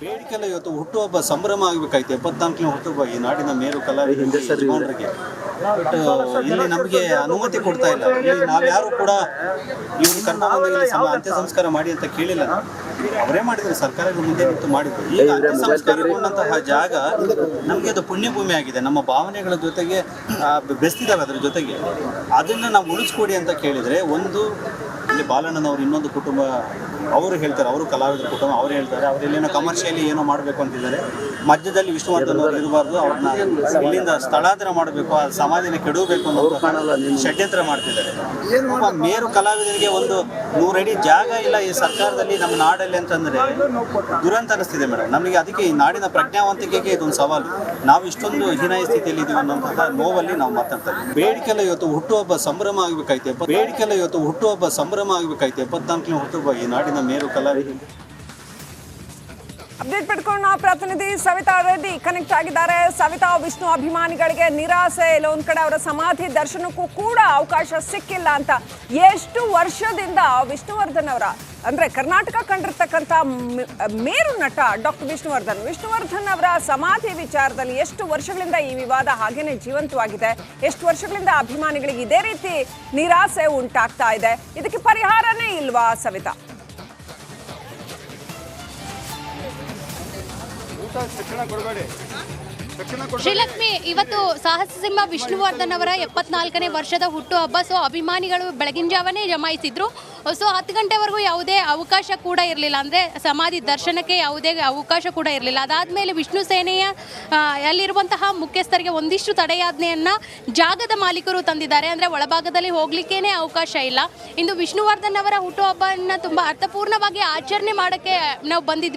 ಬೇಡಿಕೆಲ್ಲ ಇವತ್ತು ಹುಟ್ಟುಹಬ್ಬ ಸಂಭ್ರಮ ಆಗಬೇಕಾಯ್ತು. ಎಪ್ಪತ್ನಾಲ್ಕನೇ ಹುಟ್ಟುಹಬ್ಬ ಈ ನಾಡಿನ ಮೇರು ಕಲಾವಿದರಿಗೆ ಬಟ್ ಇಲ್ಲಿ ನಮಗೆ ಅನುಮತಿ ಕೊಡ್ತಾ ಇಲ್ಲ. ಇಲ್ಲಿ ನಾವ್ಯಾರು ಕೂಡ ಇವರು ಕರ್ನಾಟಕದಲ್ಲಿ ಅಂತ್ಯ ಸಂಸ್ಕಾರ ಮಾಡಿ ಅಂತ ಕೇಳಿಲ್ಲ. ಅವರೇ ಮಾಡಿದ್ರು ಸರ್ಕಾರದ ಮುಂದೆ ನಿಂತು ಮಾಡಿದ್ರು. ಈಗ ಅಂತ್ಯ ಸಂಸ್ಕಾರಗೊಂಡಂತಹ ಜಾಗ ನಮಗೆ ಅದು ಪುಣ್ಯಭೂಮಿ ಆಗಿದೆ ನಮ್ಮ ಭಾವನೆಗಳ ಜೊತೆಗೆ ಬೆಸ್ತಿದಾವೆ ಅದ್ರ ಜೊತೆಗೆ. ಅದನ್ನ ನಾವು ಉಳಿಸ್ಕೊಡಿ ಅಂತ ಕೇಳಿದ್ರೆ ಒಂದು ಇಲ್ಲಿ ಬಾಲಣ್ಣನವರು ಇನ್ನೊಂದು ಕುಟುಂಬ ಅವರು ಹೇಳ್ತಾರೆ ಅವರು ಕಲಾವಿದರ ಕುಟುಂಬ ಅವ್ರು ಹೇಳ್ತಾರೆ ಅವ್ರು ಇಲ್ಲೇನೋ ಕಮರ್ಷಿಯಲಿ ಏನೋ ಮಾಡಬೇಕು ಅಂತಿದ್ದಾರೆ. ಮಧ್ಯದಲ್ಲಿ ವಿಷ್ಣುವರ್ಧನ್ ಅವರು ಇರಬಾರ್ದು ಅವ್ರನ್ನ ಇಲ್ಲಿಂದ ಸ್ಥಳಾಂತರ ಮಾಡಬೇಕು ಆ ಸಮಾಧಿನ ಕೆಡಬೇಕು ಅನ್ನೋ ಷಡ್ಯಂತ್ರ ಮಾಡ್ತಿದ್ದಾರೆ. ಮೇರು ಕಲಾವಿದರಿಗೆ ಒಂದು ನೂರಡಿ ಜಾಗ ಇಲ್ಲ ಈ ಸರ್ಕಾರದಲ್ಲಿ ನಮ್ಮ ನಾಡಲ್ಲಿ ಅಂತಂದ್ರೆ ದುರಂತ ಅನಿಸ್ತಿದೆ ಮೇಡಮ್. ನಮಗೆ ಅದಕ್ಕೆ ಈ ನಾಡಿನ ಪ್ರಜ್ಞಾವಂತಿಕೆಗೆ ಇದೊಂದು ಸವಾಲು. ನಾವು ಇಷ್ಟೊಂದು ಹೀನಾಯ ಸ್ಥಿತಿಯಲ್ಲಿ ಇದೀವಿ ಅನ್ನೋಂತಹ ನೋವಲ್ಲಿ ನಾವು ಮಾತಾಡ್ತಾ ಇದ್ದೀವಿ ಬೇಡಿಕೆಲ್ಲ ಇವತ್ತು ಹುಟ್ಟುಹಬ್ಬ ಸಂಭ್ರಮ ಆಗಬೇಕಾಯ್ತು. ಬೇಡಿಕೆ ಬೇಡಿಕೆಲ್ಲ ಇವತ್ತು ಹುಟ್ಟುಹಬ್ಬ ಸಂಭ್ರಮ ಆಗಬೇಕಾಯ್ತು. ಎಪ್ಪತ್ನಾಲ್ಕನೇ ಹುಟ್ಟುಹಬ್ಬ ಈ ನಾಡಿನ ಮೇರು ಕಲಾವಿದ ಅಪ್ಡೇಟ್ ಪಡ್ಕೊಂಡು ನಾವು ಪ್ರತಿನಿಧಿ ಸವಿತಾ ರೆಡ್ಡಿ ಕನೆಕ್ಟ್ ಆಗಿದ್ದಾರೆ. ಸವಿತಾ, ವಿಷ್ಣು ಅಭಿಮಾನಿಗಳಿಗೆ ನಿರಾಸೆ. ಇಲ್ಲ ಒಂದ್ ಕಡೆ ಅವರ ಸಮಾಧಿ ದರ್ಶನಕ್ಕೂ ಕೂಡ ಅವಕಾಶ ಸಿಕ್ಕಿಲ್ಲ ಅಂತ ಎಷ್ಟು ವರ್ಷದಿಂದ ವಿಷ್ಣುವರ್ಧನ್ ಅವರ, ಅಂದ್ರೆ ಕರ್ನಾಟಕ ಕಂಡಿರ್ತಕ್ಕಂಥ ಮೇರು ನಟ ಡಾಕ್ಟರ್ ವಿಷ್ಣುವರ್ಧನ್ ವಿಷ್ಣುವರ್ಧನ್ ಅವರ ಸಮಾಧಿ ವಿಚಾರದಲ್ಲಿ ಎಷ್ಟು ವರ್ಷಗಳಿಂದ ಈ ವಿವಾದ ಹಾಗೇನೆ ಜೀವಂತವಾಗಿದೆ, ಎಷ್ಟು ವರ್ಷಗಳಿಂದ ಅಭಿಮಾನಿಗಳಿಗೆ ಇದೇ ರೀತಿ ನಿರಾಸೆ ಉಂಟಾಗ್ತಾ ಇದೆ. ಇದಕ್ಕೆ ಪರಿಹಾರನೇ ಇಲ್ವಾ ಸವಿತಾ? ಶ್ರೀಲಕ್ಷ್ಮಿ, ಇವತ್ತು ಸಾಹಸ ಸಿಂಹ ವಿಷ್ಣುವರ್ಧನ್ ಅವರ ಎಪ್ಪತ್ನಾಲ್ಕನೇ ವರ್ಷದ ಹುಟ್ಟುಹಬ್ಬ ಸೊ, ಅಭಿಮಾನಿಗಳು ಬೆಳಗಿನ ಜಾವನೇ ಜಮಾಯಿಸಿದ್ರು. ಸೊ, ಹತ್ತು ಗಂಟೆವರೆಗೂ ಯಾವುದೇ ಅವಕಾಶ ಕೂಡ ಇರಲಿಲ್ಲ. ಅಂದರೆ, ಸಮಾಧಿ ದರ್ಶನಕ್ಕೆ ಯಾವುದೇ ಅವಕಾಶ ಕೂಡ ಇರಲಿಲ್ಲ. ಅದಾದಮೇಲೆ ವಿಷ್ಣು ಸೇನೆಯ ಅಲ್ಲಿರುವಂತಹ ಮುಖ್ಯಸ್ಥರಿಗೆ ಒಂದಿಷ್ಟು ತಡೆಯಾಜ್ಞೆಯನ್ನು ಜಾಗದ ಮಾಲೀಕರು ತಂದಿದ್ದಾರೆ. ಅಂದರೆ, ಒಳಭಾಗದಲ್ಲಿ ಹೋಗ್ಲಿಕ್ಕೇನೆ ಅವಕಾಶ ಇಲ್ಲ. ಇಂದು ವಿಷ್ಣುವರ್ಧನ್ ಅವರ ಹುಟ್ಟುಹಬ್ಬವನ್ನು ತುಂಬ ಅರ್ಥಪೂರ್ಣವಾಗಿ ಆಚರಣೆ ಮಾಡೋಕ್ಕೆ ನಾವು ಬಂದಿದ್ವಿ.